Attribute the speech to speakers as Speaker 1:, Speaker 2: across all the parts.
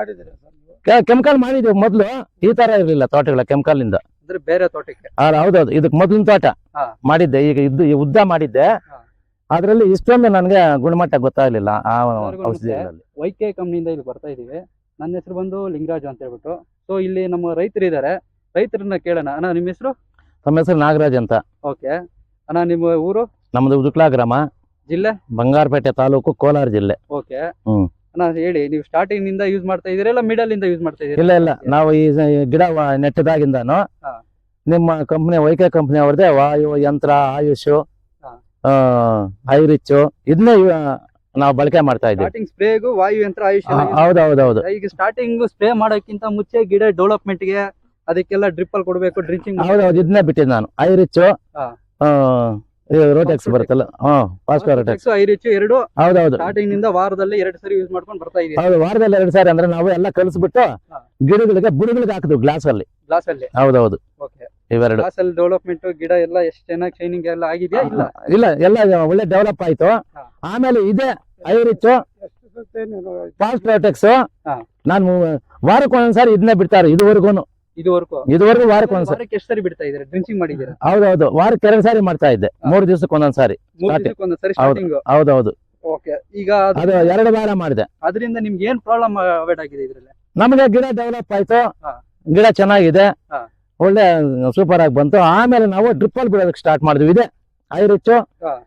Speaker 1: ಮಾಡಿದ್ದೀರಾ ಸರ್ ನೀವು?
Speaker 2: ಕೆಮಿಕಲ್ ಮಾಡಿದ್ವಿ ಮೊದ್ಲು. ಈ ತರ ಇರಲಿಲ್ಲ ತೋಟಗಳ ಕೆಮಿಕಲ್ ಇಂದ
Speaker 1: ಅಂದ್ರೆ ಬೇರೆ ತೋಟಕ್ಕೆ?
Speaker 2: ಆ, ಹೌದೌದು. ಇದಕ್ ಮೊದ್ಲಿನ ತೋಟ
Speaker 1: ಹಾ.
Speaker 2: ಮಾಡಿದ್ದೆ. ಈಗ ಇದ್ದು ಈ ಉದ್ದ ಮಾಡಿದ್ದೆ.
Speaker 1: ಹಾ.
Speaker 2: ಅದ್ರಲ್ಲಿ ಇಷ್ಟೊಂದು ನನಗೆ ಗುಣಮಟ್ಟ ಗೊತ್ತಾಗ್ಲಿಲ್ಲ ಆ
Speaker 1: ಎಲ್ಲರಿಗೂ
Speaker 2: ಔಷಧಿಗಳಲ್ಲಿ.
Speaker 1: ವೈ ಕೆ ಕಂಪ್ನಿಯಿಂದ ಇಲ್ಲಿ ಬರ್ತಾ ಇದೀವಿ. ನನ್ನ ಹೆಸರು ಬಂದು ಲಿಂಗರಾಜು ಅಂತ ಹೇಳ್ಬಿಟ್ಟು. ಸೊ ಇಲ್ಲಿ ನಮ್ಮ ರೈತರು ಇದ್ದಾರೆ ರೈತರನ್ನ ಕೇಳೋಣ. ಅಣ್ಣ ನಿಮ್ಮ ಹೆಸರು?
Speaker 2: ತಮ್ಮ ಹೆಸರು ನಾಗರಾಜ್ ಅಂತ.
Speaker 1: ಓಕೆ. ಅಣ್ಣ ನಿಮ್ಮ ಊರು?
Speaker 2: ನಮ್ದು ಉದುಕ್ಲಾ ಗ್ರಾಮ.
Speaker 1: ಜಿಲ್ಲೆ?
Speaker 2: ಬಂಗಾರಪೇಟೆ ತಾಲೂಕು ಕೋಲಾರ ಜಿಲ್ಲೆ.
Speaker 1: ಓಕೆ.
Speaker 2: ಹ್ಮ್.
Speaker 1: ಅಣ್ಣ ಹೇಳಿ ನೀವು ಸ್ಟಾರ್ಟಿಂಗ್ನಿಂದ ಯೂಸ್ ಮಾಡ್ತಾ ಇದೀರಾ ಇಲ್ಲ ಮಿಡಲ್ ಇಂದ ಯೂಸ್ ಮಾಡ್ತಾ ಇದೀರಾ
Speaker 2: ಇಲ್ಲ ಇಲ್ಲ ನಾವು ಈ ಗಿಡ ನೆಟ್ಟದಾಗಿಂದಾನು
Speaker 1: ಹಾ.
Speaker 2: ನಿಮ್ಮ ಕಂಪ್ನಿ ವೈಕೆ ಕಂಪ್ನಿ ಅವ್ರದ್ದೇ ವಾಯು ಯಂತ್ರ ಆಯುಷ್
Speaker 1: ಹಾ.
Speaker 2: ಐರಿಚ್ ಇದನ್ನೇ ನಾವು ಬಳಕೆ ಮಾಡ್ತಾ ಇದ್ದೀವಿ
Speaker 1: ಸ್ಟಾರ್ಟಿಂಗ್ ಸ್ಪ್ರೇಗೂ ವಾಯು ಯಂತ್ರ ಆಯುಷ್ ಎಲ್ಲ use
Speaker 2: ಹೌದು
Speaker 1: ಈಗ ಸ್ಟಾರ್ಟಿಂಗ್ ಸ್ಪ್ರೇ ಮಾಡೋಕ್ಕಿಂತ ಮುಂಚೆ ಗಿಡ ಡೆವಲಪ್ಮೆಂಟ್ಗೆ ಅದಕ್ಕೆಲ್ಲ ಡ್ರಿಪ್ ಅಲ್ಲಿ ಕೊಡಬೇಕು ಡ್ರಿಂಚಿಂಗ್
Speaker 2: ಹೌದೌದು ಇದನ್ನೇ ಬಿಟ್ಟಿದ್ದು ನಾನು ಐರಿಚ್
Speaker 1: ಹಾ.
Speaker 2: ರೋಟೆಕ್ಸ್ ಬರುತ್ತಲ್ಲ? ಹಾ ಫಾಸ್ಫೋರೋಟೆಕ್ಸ್
Speaker 1: ಐರಿಚ್ ಎರಡು.
Speaker 2: ಹೌದೌದು.
Speaker 1: ಸ್ಟಾರ್ಟಿಂಗ್ನಿಂದ ವಾರದಲ್ಲಿ ಎರಡು ಸರಿ ಯೂಸ್ ಮಾಡ್ಕೊಂಡು ಬರ್ತಾ ಇದೀವಿ.
Speaker 2: ಹೌದು ವಾರದಲ್ಲಿ ಎರಡು ಸಾರಿ ಅಂದ್ರೆ ನಾವು ಎಲ್ಲ ಕಲಿಸ್ಬಿಟ್ಟು. ಗಿಡಗಳಿಗೆ ಬುಡಗಳಿಗೆ ಹಾಕಿದ್ವು ಗ್ಲಾಸ್ ಅಲ್ಲಿ.
Speaker 1: ಗ್ಲಾಸ್ ಅಲ್ಲಿ
Speaker 2: ಹೌದೌದು.
Speaker 1: ಓಕೆ
Speaker 2: ಇವೆರಡು.
Speaker 1: ಗ್ಲಾಸ್ ಅಲ್ಲಿ ಡೆವಲಪ್ಮೆಂಟ್ ಗಿಡ ಎಲ್ಲ ಎಷ್ಟು ಚೆನ್ನಾಗಿ ಶೈನಿಂಗ್ ಎಲ್ಲ ಆಗಿದೆಯಾ ಇಲ್ಲ?
Speaker 2: ಇಲ್ಲ ಎಲ್ಲ ಒಳ್ಳೆ ಡೆವಲಪ್ ಆಯ್ತು. ಆಮೇಲೆ ಇದೆ ಐರಿಚ್ ಫಾಸ್ಟ್ ರೋಟೆಕ್ಸ್. ನಾನು ವಾರಕ್ಕೆ ಒಂದೊಂದ್ಸಾರಿ ಇದನ್ನೇ ಬಿಡ್ತಾರೆ ಇದುವರೆಗೂ
Speaker 1: ಇದುವರೆಗೂ
Speaker 2: ಇದುವರೆಗೂ ವಾರಕ್ಕೆ ಒಂದ್ಸರಿ
Speaker 1: ವಾರಕ್ಕೆ ಎಷ್ಟು ಸರಿ ಬಿಡ್ತಾ ಇದ್ದಾರೆ? ಡ್ರಿಂಚಿಂಗ್ ಮಾಡಿದ್ದೀರಾ?
Speaker 2: ಹೌದು ವಾರಕ್ಕೆ ಎರಡು ಸಾರಿ ಮಾಡ್ತಾ ಇದ್ದೆ. ಮೂರು ದಿವಸಕ್ಕೆ ಒಂದೊಂದ್ಸಾರಿ
Speaker 1: ಮೂರು
Speaker 2: Starting.
Speaker 1: ದಿವಸಕ್ಕೆ ಒಂದು ಸರಿ
Speaker 2: ಹೌದು.
Speaker 1: ಸ್ಟಾರ್ಟಿಂಗ್
Speaker 2: ಹೌದೌದು.
Speaker 1: ಓಕೆ ಈಗ ಅದು-
Speaker 2: ಅದು ಎರಡು ವಾರ ಮಾಡಿದೆ.
Speaker 1: ಅದರಿಂದ ನಿಮ್ಗೆ ಏನ್ ಪ್ರಾಬ್ಲಮ್ ಅವಾಯ್ಡ್ ಆಗಿದೆ ಇದ್ರಲ್ಲಿ?
Speaker 2: ನಮಗೆ ಗಿಡ ಡೆವಲಪ್ ಆಯ್ತು.
Speaker 1: ಹಾ.
Speaker 2: ಗಿಡ ಚೆನ್ನಾಗಿದೆ.
Speaker 1: ಹಾ.
Speaker 2: ಒಳ್ಳೆ ಸೂಪರ್ ಆಗಿ ಬಂತು. ಆಮೇಲೆ ನಾವು ಡ್ರಿಪ್ ಅಲ್ಲಿ ಬಿಡೋದಕ್ಕೆ ಸ್ಟಾರ್ಟ್ ಮಾಡಿದ್ವಿ. ಇದೆ. ಐರಿಚ್
Speaker 1: ಹಾ.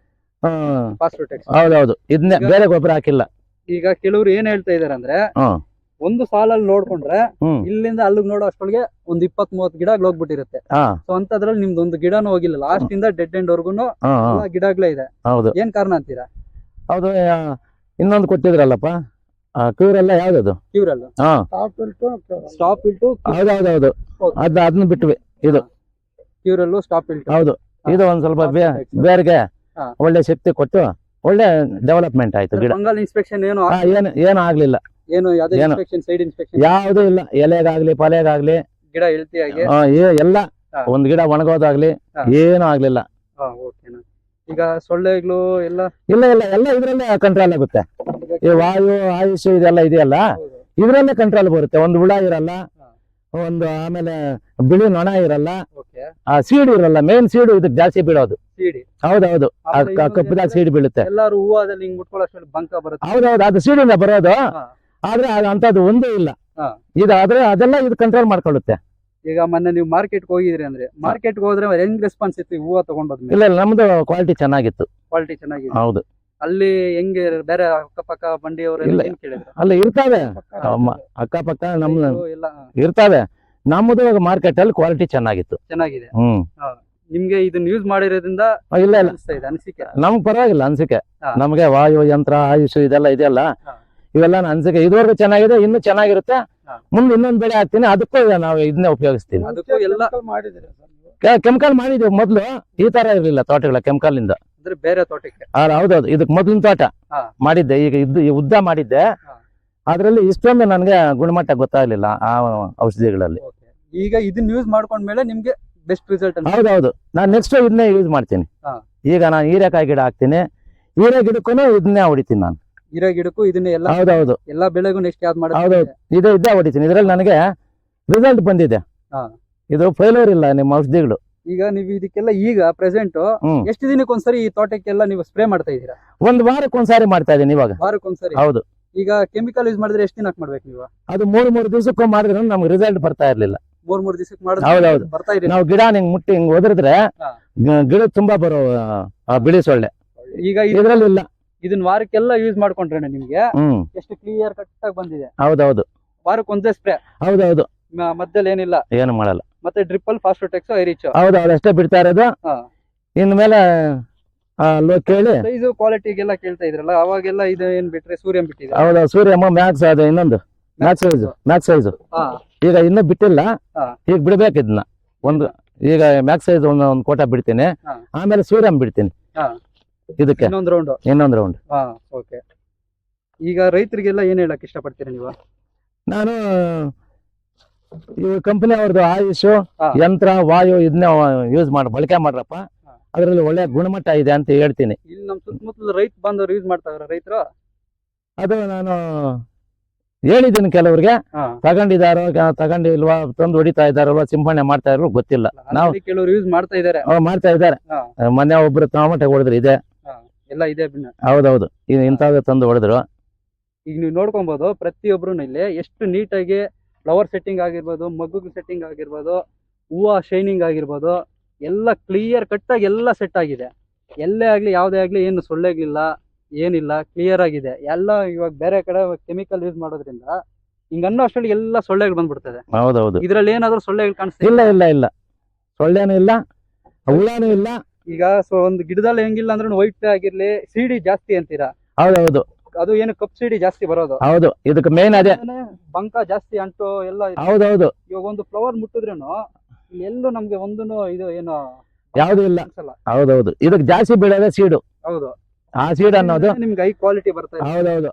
Speaker 1: ಫಾಸ್ಟ್ ಪ್ರೊಟೆಕ್ಟ್
Speaker 2: ಹೌದೌದು. ಇದನ್ನೇ
Speaker 1: ಈಗ-
Speaker 2: ಬೇರೆ ಗೊಬ್ಬರ ಹಾಕಿಲ್ಲ.
Speaker 1: ಈಗ ಕೆಲವರು ಏನ್ ಹೇಳ್ತಾ ಇದಾರೆ ಅಂದ್ರೆ
Speaker 2: ಹ್ಮ್.
Speaker 1: ಒಂದು ಸಾಲಲ್ಲಿ ನೋಡ್ಕೊಂಡ್ರೆ
Speaker 2: ಹ್ಮ್.
Speaker 1: ಇಲ್ಲಿಂದ ಅಲ್ಲಿಗೆ ನೋಡೋ ಅಷ್ಟೊಳಗೆ ಒಂದ್ ಇಪ್ಪತ್ ಮೂವತ್ ಗಿಡ ಹೋಗ್ಬಿಟ್ಟಿರುತ್ತೆ.
Speaker 2: ಹಾ.
Speaker 1: ಸೊ ಅಂತದ್ರಲ್ಲಿ ನಿಮ್ದು ಒಂದು ಗಿಡನೂ ಹೋಗಿಲ್ಲ. ಲಾಸ್ಟ್ ಇಂದ ಡೆಡ್ ಎಂಡ್
Speaker 2: ಹಾ ಹಾ.
Speaker 1: ಗಿಡಗಳೇ ಇದೆ.
Speaker 2: ಹೌದು.
Speaker 1: ಏನ್ ಕಾರಣ ಅಂತೀರಾ?
Speaker 2: ಹೌದು ಆ, ಇನ್ನೊಂದು ಕೊಟ್ಟಿದ್ರಲ್ಲಪ್ಪ? ಕ್ಯೂರೆಲ್ಲ ಯಾವ್ದದು?
Speaker 1: ಕ್ಯೂರಲ್
Speaker 2: ಹಾ.
Speaker 1: ಸ್ಟಾಪ್ ಇಲ್ಟು
Speaker 2: ಹೌದೌದೌದು.
Speaker 1: ಹೌದು.
Speaker 2: ಅದ್ ಅದನ್ನ ಬಿಟ್ವಿ.
Speaker 1: ಕ್ಯೂರಲ್ಲು ಸ್ಟಾಪ್ ಇಲ್ಟು
Speaker 2: ಹೌದು. ಇದು ಒಂದ್ ಸ್ವಲ್ಪ ಬೇ- ಬೇರ್ಗೆ
Speaker 1: ಹಾ.
Speaker 2: ಒಳ್ಳೆ ಶಕ್ತಿ ಕೊಟ್ಟು ಒಳ್ಳೆ ಡೆವಲಪ್ಮೆಂಟ್ ಆಯ್ತು ಗಿಡ.
Speaker 1: ಫಂಗಲ್ ಇನ್ಸ್ಪೆಕ್ಷನ್ ಏನು
Speaker 2: ಆ, ಏನು ಏನು ಆಗ್ಲಿಲ್ಲ.
Speaker 1: ಏನು ಯಾವ್ದೇ
Speaker 2: ಏನು?
Speaker 1: ಇನ್ಸ್ಪೆಕ್ಷನ್ ಸೈಡ್ ಇನ್ಸ್ಪೆಕ್ಷನ್
Speaker 2: ಯಾವ್ದು ಇಲ್ಲ. ಎಲೆಗಾಗ್ಲಿ ಪಲೆಗಾಗ್ಲಿ
Speaker 1: ಗಿಡ ಹೆಲ್ತಿ
Speaker 2: ಆ, ಏ- ಎಲ್ಲ
Speaker 1: ಹಾ.
Speaker 2: ಒಂದ್ ಗಿಡ ಒಣಗೋದಾಗ್ಲಿ
Speaker 1: ಹಾ.
Speaker 2: ಏನು ಆಗ್ಲಿಲ್ಲ.
Speaker 1: ಹಾ ಓಕೆನಾ ಈಗ ಸೊಳ್ಳೆಗಳು ಎಲ್ಲ?
Speaker 2: ಇಲ್ಲ ಇಲ್ಲ ಎಲ್ಲ ಇದ್ರಲ್ಲೇ ಕಂಟ್ರೋಲ್ ಆಗುತ್ತೆ.
Speaker 1: ಈಗ
Speaker 2: ಈ ವಾಯು ಆಯುಷ್ ಇದೆಲ್ಲ ಇದೆಯಲ್ಲ
Speaker 1: ಹೌದು.
Speaker 2: ಇದ್ರಲ್ಲೇ ಕಂಟ್ರೋಲ್ ಬರುತ್ತೆ. ಒಂದು ಹುಳ ಇರಲ್ಲ
Speaker 1: ಹಾ.
Speaker 2: ಒಂದು ಆಮೇಲೆ ಬಿಳಿ ನೊಣ ಇರಲ್ಲ ಆ ಸೀಡ್ ಇರಲ್ಲ ಮೇನ್ ಸೀಡ್ ಇದು ಜಾಸ್ತಿ ಬೀಳೋದು.
Speaker 1: ಸಿಡಿ
Speaker 2: ಹೌದೌದು. ಆ
Speaker 1: ಆಮೇಲೆ
Speaker 2: ಕ-
Speaker 1: ಇನ್ನೊಂದು
Speaker 2: ಕಪ್ಪದಾಗ
Speaker 1: ಏನಂದ್ರೆ
Speaker 2: ಸೀಡ್ ಬೀಳುತ್ತೆ.
Speaker 1: ಎಲ್ಲಾರು ಹೂವಾದಲ್ಲಿ ಹಿಂಗ್ ಬಂಕ ಬರುತ್ತೆ.
Speaker 2: ಹೌದೌದು ಅದು ಸೀಡಿಂದ ಬರೋದು.
Speaker 1: ಹಾ.
Speaker 2: ಆದ್ರೆ ಅಂತದ್ದು ಒಂದೇ ಇಲ್ಲ.
Speaker 1: ಇದಾದ್ರೆ
Speaker 2: ಇದು ಆದ್ರೆ ಅದೆಲ್ಲ ಇದು ಕಂಟ್ರೋಲ್ ಮಾಡ್ಕೊಳ್ಳುತ್ತೆ.
Speaker 1: ಈಗ ಮೊನ್ನೆ ನೀವು ಮಾರ್ಕೆಟ್ ಹೋಗಿದ್ರಿ ಅಂದ್ರೆ ಮಾರ್ಕೆಟ್ ಹೋದ್ರೆ ಹೆಂಗ್ ರೆಸ್ಪಾನ್ಸ್ ಇತ್ತು? ಹೂವು ತಗೊಂಡೋದ್ಮೇಲೆ?
Speaker 2: ಇಲ್ಲ ಇಲ್ಲ, ನಮ್ದು ಕ್ವಾಲಿಟಿ ಚೆನ್ನಾಗಿತ್ತು.
Speaker 1: ಕ್ವಾಲಿಟಿ ಚೆನ್ನಾಗಿತ್ತು.
Speaker 2: ಹೌದು.
Speaker 1: ಅಲ್ಲಿ ಹೆಂಗೆ ಬೇರೆ ಅಕ್ಕಪಕ್ಕ ಬಂಡಿಯವರು
Speaker 2: ಇಲ್ಲ. ಅಲ್ಲಿ ಇರ್ತಾವೆ. ಅಕ್ಕಪಕ್ಕ. ನಮ್
Speaker 1: ಇಲ್ಲ
Speaker 2: ಇರ್ತಾವೆ. ನಮ್ಮದು ಮಾರ್ಕೆಟ್ ಅಲ್ಲಿ ಕ್ವಾಲಿಟಿ ಚೆನ್ನಾಗಿತ್ತು.
Speaker 1: ಚೆನ್ನಾಗಿದೆ.
Speaker 2: ಹ್ಮ್.
Speaker 1: ನಿಮ್ಗೆ ಇದನ್ನ ಯೂಸ್ ಮಾಡಿರೋದ್ರಿಂದ
Speaker 2: ಇಲ್ಲ ಇಲ್ಲ.
Speaker 1: ಅನಿಸಿಕೆ?
Speaker 2: ನಮ್ಗ್ ಪರವಾಗಿಲ್ಲ ಅನ್ಸಿಕೆ. ನಮ್ಗೆ ವಾಯು ಯಂತ್ರ ಆಯುಷ್ ಇದೆಲ್ಲ ಇದೆಯಲ್ಲ. ಇವೆಲ್ಲ ಅನ್ಸಿಕೆ. ಇದುವರೆಗೂ ಚೆನ್ನಾಗಿದೆ ಇನ್ನು ಚೆನ್ನಾಗಿರುತ್ತೆ. ಮುಂದೆ ಇನ್ನೊಂದ್ ಬೆಳೆ ಹಾಕ್ತೀನಿ ಅದಕ್ಕೂ ನಾವು ಇದನ್ನೇ ಉಪಯೋಗಿಸ್ತೀವಿ.
Speaker 1: ಅದಕ್ಕೂ ಎಲ್ಲ
Speaker 3: ಮಾಡಿದ್ದೀರಾ ಸರ್ ನೀವು?
Speaker 2: ಕೆಮಿಕಲ್ ಮಾಡಿದ್ವಿ ಮೊದ್ಲು. ಈ ತರ ಇರ್ಲಿಲ್ಲ ತೋಟಗಳ ಕೆಮಿಕಲ್ ಇಂದ.
Speaker 1: ಅಂದ್ರೆ ಬೇರೆ ತೋಟಕ್ಕೆ.
Speaker 2: ಹೌದೌದು. ಇದಕ್ ಮೊದ್ಲಿನ ತೋಟ. ಮಾಡಿದ್ದೆ. ಈಗ ಇದ್ದು ಈ ಉದ್ದ ಮಾಡಿದ್ದೆ. ಅದ್ರಲ್ಲಿ ಇಷ್ಟೊಂದು ನನಗೆ ಗುಣಮಟ್ಟ ಗೊತ್ತಾಗ್ಲಿಲ್ಲ ಆ ಔಷಧಿಗಳಲ್ಲಿ.
Speaker 1: ಈಗ ಇದನ್ನ ಯೂಸ್ ಮಾಡ್ಕೊಂಡ್ಮೇಲೆ ನಿಮ್ಗೆ ಬೆಸ್ಟ್ ರಿಸಲ್ಟ್
Speaker 2: ಹೌದೌದು. ನಾನು ನೆಕ್ಸ್ಟ್ ಇದನ್ನೇ ಯೂಸ್ ಮಾಡ್ತೀನಿ. ಈಗ ನಾನು ಹೀರೆಕಾಯಿ ಗಿಡ ಹಾಕ್ತೀನಿ. ಹೀರೆ ಗಿಡಕ್ಕೂ ಇದನ್ನೇ ಹೊಡಿತೀನಿ ನಾನು.
Speaker 1: ಇರೋ ಗಿಡಕ್ಕೂ ಇದನ್ನೆಲ್ಲ
Speaker 2: ಹೌದೌದು.
Speaker 1: ಎಲ್ಲಾ ಬೆಳೆಗೂ ನೆಕ್ಸ್ಟ್ ಯಾವ್ದು
Speaker 2: ಹೌದೌದು.
Speaker 1: ಹೌದು
Speaker 2: ಇದೇ ಇದ್ದೇ ಹೊಡಿತೀನಿ ಇದ್ರಲ್ಲಿ ನನಗೆ ರಿಸಲ್ಟ್ ಬಂದಿದೆ.
Speaker 1: ಹಾ.
Speaker 2: ಇದು ಫೈಲರ್ ಇಲ್ಲ ನಿಮ್ಮ ಔಷಧಿಗಳು.
Speaker 1: ಈಗ ನೀವು ಇದಕ್ಕೆಲ್ಲ ಈಗ ಪ್ರೆಸೆಂಟ್
Speaker 2: ಹ್ಮ್.
Speaker 1: ಎಷ್ಟು ದಿನಕ್ಕೆ ಒಂದ್ಸರಿ ಈ ತೋಟಕ್ಕೆಲ್ಲ ನೀವು ಸ್ಪ್ರೇ ಮಾಡ್ತಾ ಇದೀರಾ
Speaker 2: ಒಂದ್ ವಾರಕ್ಕೆ ಒಂದ್ಸಾರಿ ಮಾಡ್ತಾ ಇದೀನಿ ಇವಾಗ.
Speaker 1: ವಾರಕ್ಕೊಂದ್ಸರಿ?
Speaker 2: ಹೌದು.
Speaker 1: ಈಗ ಕೆಮಿಕಲ್ ಯೂಸ್ ಮಾಡಿದ್ರೆ ಎಷ್ಟು ದಿನಕ್ಕೆ ಮಾಡ್ಬೇಕು ನೀವು?
Speaker 2: ಅದು ಮೂರ್ ಮೂರ್ ದಿವಸಕ್ಕೂ ಮಾಡಿದ್ರೆ ನಮ್ಗೆ ರಿಸಲ್ಟ್ ಬರ್ತಾ ಇರ್ಲಿಲ್ಲ.
Speaker 1: ಮೂರ್ ಮೂರ್ ದಿವಸಕ್ಕೆ
Speaker 2: ಹೌದೌದು.
Speaker 1: ಮಾಡಿದ್ರೆ ಬರ್ತಾ ಇದೆ.
Speaker 2: ನಾವು ಗಿಡ ಹಿಂಗ್ ಮುಟ್ಟಿ ಹಿಂಗ್ ಒದರಿದ್ರೆ
Speaker 1: ಹಾ.
Speaker 2: ಗಿಡ ತುಂಬಾ ಬರೋ ಆ, ಬಿಳಿ ಸೊಳ್ಳೆ.
Speaker 1: ಈಗ ಇದ್-
Speaker 2: ಇದ್ರಲ್ಲಿ ಇಲ್ಲ.
Speaker 1: ಇದನ್ನ ವಾರಕ್ಕೆಲ್ಲ ಯೂಸ್ ಮಾಡ್ಕೊಂಡ್ರೆ ನಿಮ್ಗೆ
Speaker 2: ಹ್ಮ್.
Speaker 1: ಎಷ್ಟು ಕ್ಲಿಯರ್ ಕಟ್ ಆಗಿ ಬಂದಿದೆ.
Speaker 2: ಹೌದೌದು.
Speaker 1: ವಾರಕ್ಕೆ ಒಂದೇ ಸ್ಪ್ರೇ
Speaker 2: ಹೌದೌದು
Speaker 1: ಮಧ್ಯದಲ್ಲಿ ಏನಿಲ್ಲ.
Speaker 2: ಏನು ಮಾಡಲ್ಲ.
Speaker 1: ಮತ್ತೆ ಡ್ರಿಪ್ಪಲ್ ಫಾಸ್ಟ್ ಟೆಕ್ಸ್ ಐರಿಚ್
Speaker 2: ಹೌದೌದು ಅಷ್ಟೇ ಬಿಡ್ತಾ ಇರೋದು. ಇನ್ಮೇಲೆ ಆ, ಲೋ ಕೇಳಿ.
Speaker 1: ಸೈಜು ಕ್ವಾಲಿಟಿಗೆಲ್ಲ ಕೇಳ್ತಾ ಇದ್ರಲ್ಲ ಅವಾಗೆಲ್ಲ ಇದು ಏನ್ ಬಿಟ್ರೆ ಸೂರ್ಯನ್ ಬಿಟ್ಟಿದೆ.
Speaker 2: ಹೌದಾ ಸೂರ್ಯಮ್ಮ ಮ್ಯಾಕ್ಸ್ ಅದು ಇನ್ನೊಂದು. ಮ್ಯಾಕ್ಸ್ ಸೈಜ್ ಮ್ಯಾಕ್ಸ್ ಸೈಜ್ ಈಗ ಇನ್ನೂ ಬಿಟ್ಟಿಲ್ಲ. ಈಗ ಬಿಡ್ಬೇಕು ಇದನ್ನ. ಒಂದು ಈಗ ಮ್ಯಾಕ್ಸ್ ಸೈಜ್ ಒಂದು ಒಂದು ಕೋಟ ಬಿಡ್ತೀನಿ. ಆಮೇಲೆ ಸೂರ್ಯಂ ಬಿಡ್ತೀನಿ. ಇದಕ್ಕೆ?
Speaker 1: ಇನ್ನೊಂದು ರೌಂಡ್
Speaker 2: ಇನ್ನೊಂದು ರೌಂಡ್
Speaker 1: ಹಾ ಓಕೆ ಈಗ ರೈತರಿಗೆಲ್ಲ ಏನ್ ಹೇಳಕ್ ಇಷ್ಟಪಡ್ತೀರಿ ನೀವು?
Speaker 2: ನಾನು ಈ ಕಂಪನಿ ಅವ್ರದ್ದು ಆಯುಷ್
Speaker 1: ಹಾ.
Speaker 2: ಯಂತ್ರ ವಾಯು ಇದನ್ನ ಯೂಸ್ ಮಾಡ ಬಳಕೆ ಮಾಡ್ರಪ್ಪ. ಅದರಲ್ಲಿ ಒಳ್ಳೆ ಗುಣಮಟ್ಟ ಇದೆ ಅಂತ ಹೇಳ್ತೀನಿ.
Speaker 1: ಇಲ್ಲಿ ನಮ್ ಸುತ್ತಮುತ್ತಲ ರೈತ ಬಂದವ್ರು ಯೂಸ್ ಮಾಡ್ತಾವ್ರ ರೈತರು?
Speaker 2: ಅದು ನಾನು ಹೇಳಿದ್ದೀನಿ ಕೆಲವ್ರಿಗೆ.
Speaker 1: ಹಾ.
Speaker 2: ತಗೊಂಡಿದಾರೋ ತಗೊಂಡಿಲ್ವಾ ತಂದು ಹೊಡಿತಾ ಇದಾರಲ್ವಾ ಸಿಂಪಣೆ ಮಾಡ್ತಾ ಇರೋ ಗೊತ್ತಿಲ್ಲ. ನಾವು-
Speaker 1: ಕೆಲವರು ಯೂಸ್ ಮಾಡ್ತಾ ಇದಾರೆ.
Speaker 2: ಅವ್ರು ಮಾಡ್ತಾ ಇದ್ದಾರೆ.
Speaker 1: ಹಾ.
Speaker 2: ಮೊನ್ನೆ ಒಬ್ರು ಟೊಮೆಟೊ ಹೊಡೆದ್ರೆ ಇದೆ.
Speaker 1: ಎಲ್ಲ ಇದೆ
Speaker 2: ಹೌದೌದು. ಇದು ಇಂಥದ್ದು ತಂದು ಹೊಡೆದ್ರು.
Speaker 1: ಈಗ ನೀವು ನೋಡ್ಕೊಬಹುದು ಪ್ರತಿಯೊಬ್ರು ಇಲ್ಲಿ ಎಷ್ಟು ನೀಟಾಗಿ ಫ್ಲವರ್ ಸೆಟ್ಟಿಂಗ್ ಆಗಿರ್ಬೋದು ಮಗ್ಗು ಸೆಟ್ಟಿಂಗ್ ಆಗಿರ್ಬೋದು ಹೂವ ಶೈನಿಂಗ್ ಆಗಿರ್ಬೋದು ಎಲ್ಲ ಕ್ಲಿಯರ್ ಕಟ್ ಆಗಿ ಎಲ್ಲ ಸೆಟ್ ಆಗಿದೆ. ಎಲ್ಲೇ ಆಗ್ಲಿ ಯಾವುದೇ ಆಗ್ಲಿ ಏನು ಸೊಳ್ಳೆಗಳಿಲ್ಲ ಏನಿಲ್ಲ ಕ್ಲಿಯರ್ ಆಗಿದೆ. ಎಲ್ಲ ಇವಾಗ ಬೇರೆ ಕಡೆ ಕೆಮಿಕಲ್ ಯೂಸ್ ಮಾಡೋದ್ರಿಂದ ಹಿಂಗ ಅನ್ನೋ ಅಷ್ಟರಲ್ಲಿ ಎಲ್ಲ ಸೊಳ್ಳೆಗಳು ಬಂದ್ಬಿಡ್ತದೆ.
Speaker 2: ಹೌದೌದು.
Speaker 1: ಇದ್ರಲ್ಲಿ ಏನಾದ್ರೂ ಸೊಳ್ಳೆಗಳು ಕಾಣಿಸ್ತಿಲ್ಲ
Speaker 2: ಇಲ್ಲ ಇಲ್ಲ ಇಲ್ಲ. ಸೊಳ್ಳೆನೂ ಇಲ್ಲ ಹುಳನೂ ಇಲ್ಲ.
Speaker 1: ಈಗ ಸೊ ಒಂದು ಗಿಡದಲ್ಲಿ ಹೆಂಗಿಲ್ಲ ಅಂದ್ರೆ ವೈಟ್ ಆಗಿರ್ಲಿ ಸಿಡಿ ಜಾಸ್ತಿ ಅಂತೀರಾ?
Speaker 2: ಹೌದೌದು.
Speaker 1: ಅದು ಏನು ಕಪ್ ಸಿಡಿ ಜಾಸ್ತಿ ಬರೋದು?
Speaker 2: ಹೌದು. ಇದಕ್ಕೆ ಮೇನ್ ಅದೇ.
Speaker 1: ಬಂಕ ಜಾಸ್ತಿ ಅಂಟು ಎಲ್ಲ.
Speaker 2: ಹೌದೌದು.
Speaker 1: ಇವಾಗ ಒಂದು ಫ್ಲವರ್ ಮುಟ್ಟಿದ್ರೇನು ಎಲ್ಲೂ ನಮ್ಗೆ ಒಂದು ಇದು ಏನು
Speaker 2: ಯಾವ್ದು ಇಲ್ಲ. ಹೌದೌದು. ಇದಕ್ಕೆ ಜಾಸ್ತಿ ಬೀಳೋದೇ ಸೀಡು
Speaker 1: ಹೌದು.
Speaker 2: ಆ ಸೀಡ್ ಅನ್ನೋದು.
Speaker 1: ನಿಮ್ಗೆ ಹೈ ಕ್ವಾಲಿಟಿ ಬರ್ತದೆ
Speaker 2: ಹೌದೌದು.